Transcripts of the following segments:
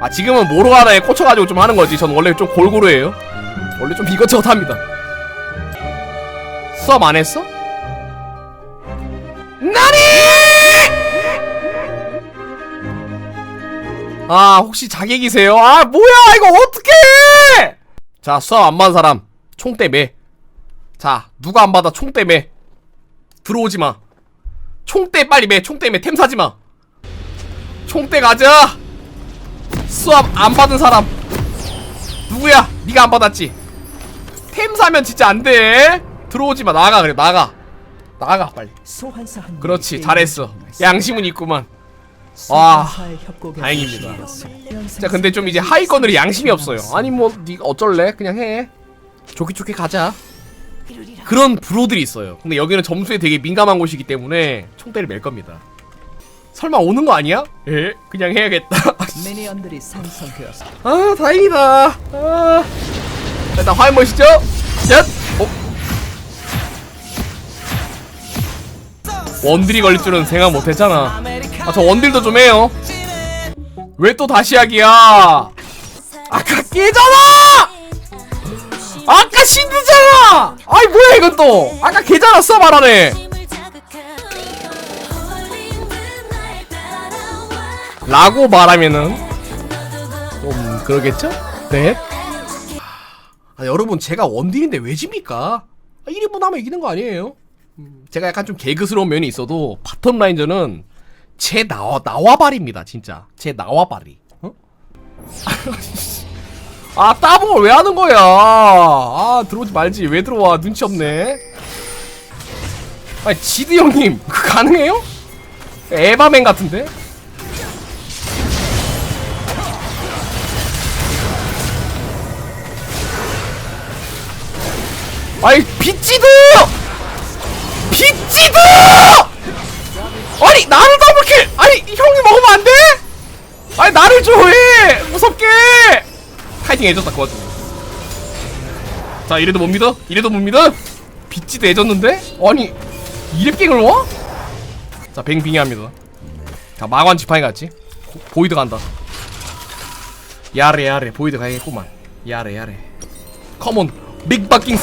아 지금은 모로 하나에 꽂혀가지고 좀 하는 거지. 전 원래 좀 골고루 해요. 원래 좀 이것저것 합니다. 수업 안 했어? 나니! 아 혹시 자객이세요? 아 뭐야 이거 어떡해! 자 수업 안 받은 사람 총대 매. 자 누가 안 받아 총대 매. 들어오지 마. 총대 빨리 매. 총대 매. 템 사지 마. 총대 가자. 수업 안 받은 사람 누구야? 네가 안 받았지? 템 사면 진짜 안 돼. 들어오지 마. 나가 그래. 나가. 나가 빨리. 그렇지. 잘했어. 양심은 있구만. 와, 다행입니다. 자, 근데 좀 이제 하위권들이 양심이 없어요. 아니 뭐 네가 어쩔래? 그냥 해. 좋게 좋게 가자. 그런 브로들이 있어요. 근데 여기는 점수에 되게 민감한 곳이기 때문에 총대를 맬 겁니다. 설마 오는 거 아니야? 예, 그냥 해야겠다. 미니언들이. 아, 다행이다. 아. 자, 일단 화면 보시죠. 셋. 어? 원딜이 걸릴 줄은 생각 못했잖아. 아, 저 원딜도 좀 해요. 왜 또 다시 하기야? 아까 깨잖아! 아까 신드잖아! 아이, 뭐야, 이건 또! 아까 개잖아, 써 말하네! 라고 말하면은, 좀, 그러겠죠? 네. 아, 여러분, 제가 원딜인데 왜 집니까? 아, 1인분 하면 이기는 거 아니에요? 음, 제가 약간 좀 개그스러운 면이 있어도, 바텀 라인전은 제 나와, 나와발입니다, 진짜. 제 나와발이. 어? 아, 따봉을 왜 하는 거야? 아, 들어오지 말지. 왜 들어와? 눈치 없네. 아니, 지드 형님, 그 가능해요? 에바맨 같은데? 아이, 빗지드! 빗지드! 아니, 나를 더블킬! 아니, 형이 먹으면 안 돼? 아니! 무섭게! 파이팅 해줬다, 그 와중에. 자, 이래도 못 믿어? 이래도 못 믿어? 빗지드 해줬는데? 아니, 이랩갱을 와? 자, 뱅빙이 합니다. 자, 마관 지팡이 같지? 고- 보이드 간다. 야래, 야래, 보이드 가야겠구만. 야래, 야래. 컴온, 빅바킹!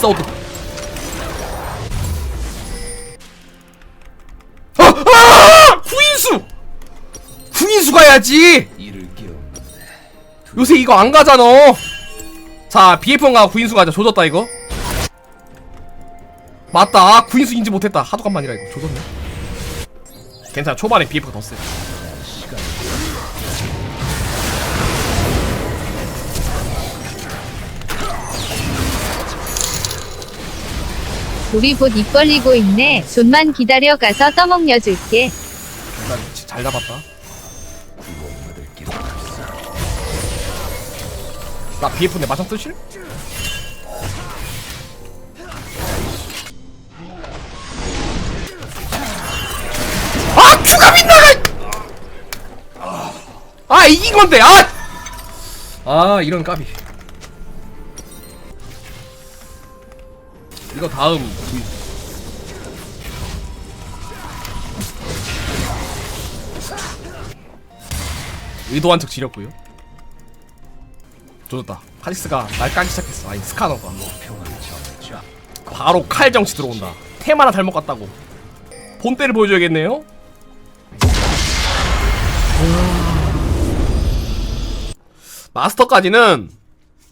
구인수! 구인수 가야지! 요새 이거 안 가잖아. 자, BF가 구인수 가자. 조졌다, 이거. 맞다. 아, 구인수 인지 못했다. 하도 간만이라 이거. 조졌네. 괜찮아. 초반에 BF가 더 세. 우리 곧 입 벌리고 있네. 좀만 기다려 가서 써먹여 줄게. 난 진짜 잘 잡았다. 나 BF인데 마상 쓰실? 아! 큐가 빗나가! 아 이긴 건데 아! 아 이런 까비 이거 다음. 의도한 척 지렸고요 조졌다 카리스가 날 까기 시작했어. 아니 스카너가. 바로 칼 정치 들어온다. 템 하나 잘못 갔다고. 본때를 보여줘야겠네요. 마스터까지는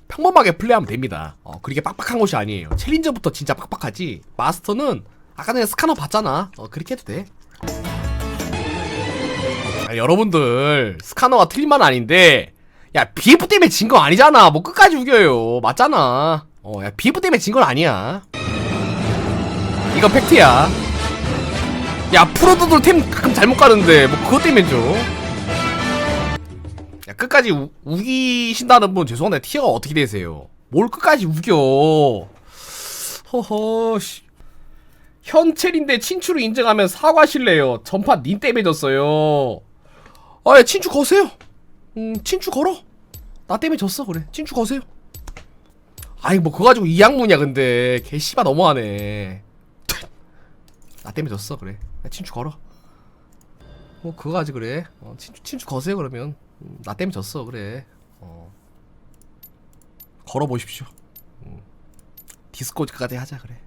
평범하게 플레이하면 됩니다. 어, 그렇게 빡빡한 것이 아니에요. 챌린저부터 진짜 빡빡하지. 마스터는 아까 전에 스카너 봤잖아. 어 그렇게 해도 돼. 아, 여러분들 스카너가 틀린 말은 아닌데 야 BF 때문에 진 거 아니잖아. 뭐 끝까지 우겨요. 맞잖아. 어야 BF 때문에 진 건 아니야. 이건 팩트야. 야 프로들도 템 가끔 잘못 가는데 뭐 그것 때문에죠 야 끝까지 우, 우기신다는 분 죄송한데 티어가 어떻게 되세요? 뭘 끝까지 우겨? 허허 씨. 현첼인데 친추를 인정하면 사과실래요? 전파 닌 때문에 졌어요. 아예 친추 거세요 음 친추 걸어. 나 때문에 졌어 그래. 친추 거세요. 아니 뭐 그거 가지고 이양무냐 근데. 개 씨바 너무하네. 나 때문에 졌어 그래. 야, 친추 걸어. 뭐 그거 하지 그래. 어, 친추, 친추 거세요 그러면. 음, 나 때문에 졌어 그래. 어. 걸어보십시오. 음. 디스코까지 하자 그래.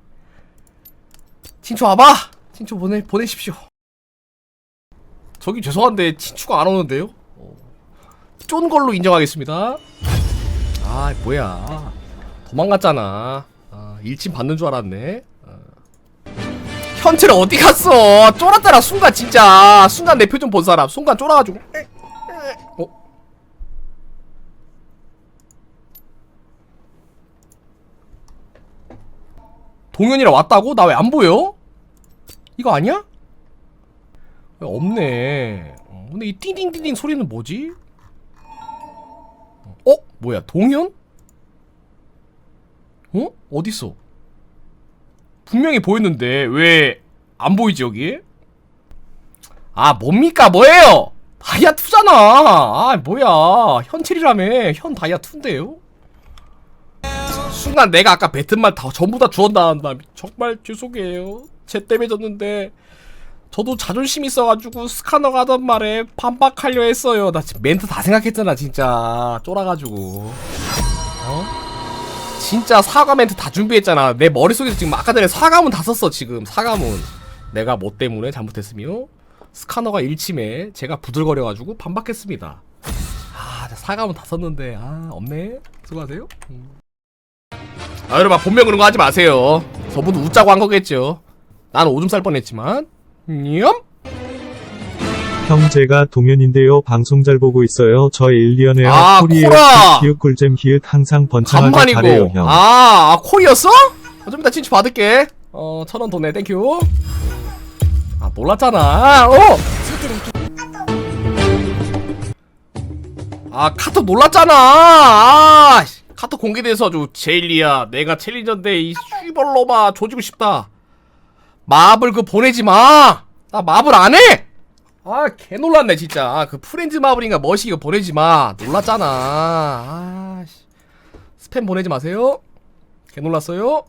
친추 와봐! 친추 보내, 보내십시오. 저기 죄송한데 친추가 안 오는데요? 어. 쫀 걸로 인정하겠습니다 아 뭐야 도망갔잖아 아, 일진 받는 줄 알았네 어. 현철 어디 갔어 쫄았잖아 순간 진짜 순간 내 표정 본 사람 순간 쫄아가지고 어? 동현이랑 왔다고? 나 왜 안 보여? 이거 아니야? 왜 없네 어, 근데 이 띵띵띵띵 소리는 뭐지? 어? 뭐야 동현? 어? 어딨어? 분명히 보였는데 왜 안 보이지 여기? 아 뭡니까 뭐예요? 다이아 2잖아 아 뭐야 현칠이라며 현 다이아 2인데요? 순간 내가 아까 뱉은 말 다 전부 다 주웠다 한다 정말 죄송해요 제 때문에 졌는데 저도 자존심 있어가지고 스카너가 하던 말에 반박하려 했어요 나 지금 멘트 다 생각했잖아 진짜 쫄아가지고 어? 진짜 사과 멘트 다 준비했잖아. 내 머릿속에서 지금 아까 전에 사과문 다 썼어, 지금. 사과문. 내가 뭐 때문에 잘못했으며, 스카너가 일침에 제가 부들거려가지고 반박했습니다. 아, 나 사과문 다 썼는데, 아, 없네. 수고하세요. 음. 아, 여러분, 본명 그런 거 하지 마세요. 저분도 웃자고 한 거겠죠. 난 오줌 쌀 뻔했지만, 냠? 형 제가 동현인데요 방송 잘 보고 있어요 저 일리언에요 아, 코리에요 코라! 기획 꿀잼 기획 항상 번창하게 잘해요. 형 아, 아, 콜이었어? 아, 좀 이따 친추 받을게. 어, 천 원 돈내, 땡큐. 아, 놀랐잖아. 어! 아, 카톡 놀랐잖아. 아, 씨. 카톡 공개돼서 저 제일리야. 내가 챌린저인데 이 슈벌로마 조지고 싶다. 마블 그 보내지 마. 나 마블 안 해. 아, 개 놀랐네 진짜. 아, 그 프렌즈 마블인가 멋이 이거 보내지 마. 놀랐잖아. 아, 씨. 스팸 보내지 마세요. 개 놀랐어요.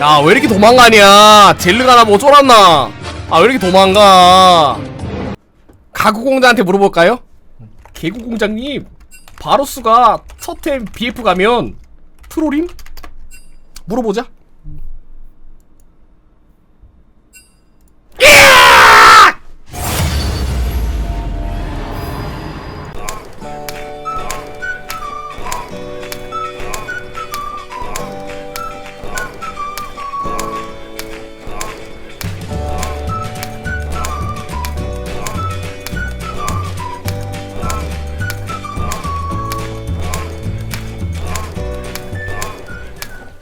야, 왜 이렇게 도망가냐? 젤르가 나 뭐 쫄았나? 아, 왜 이렇게 도망가? 가구공장한테 물어볼까요? 개구공장님, 바로스가 첫템 BF 가면 트롤임? 물어보자.